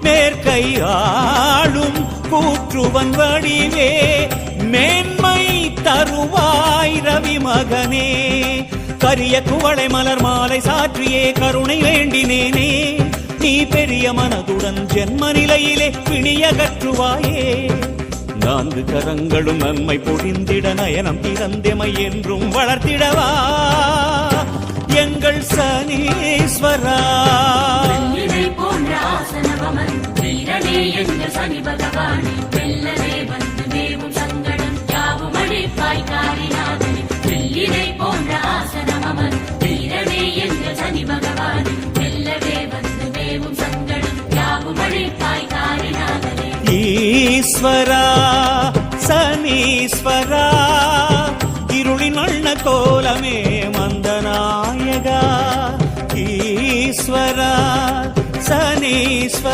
மேற்கை கூற்றுவன் வடிவே மேன்மை தருவாய் ரவி மகனே. கரிய குவளை மலர் மாலை சாற்றியே கருணை வேண்டினேனே. நீ பெரிய மனதுடன் ஜென்ம நிலையிலே பிணியகற்றுவாயே. நான்கு கரங்களும் நன்மை பொழிந்திட நயனம் திறந்தெமை என்றும் வளர்த்திடவா. எங்கள் சனீஸ்வரா. வீரனே எங்கள் சனி பகவானே வெல்லவே வந்து மேவும் சங்கடம் யாவும் காரிநாதனே. வெள்ளினை போன்ற வீரனே எங்கள் சனி பகவானே. வெல்லவே வந்து மேவும் சங்கடம் யாவும் காரிநாதனே. ஈஸ்வரா சனீஸ்வரா இருளின் அண்ண கோலமே மந்தநாயகா. ஈஸ்வரா சனீஸ்வர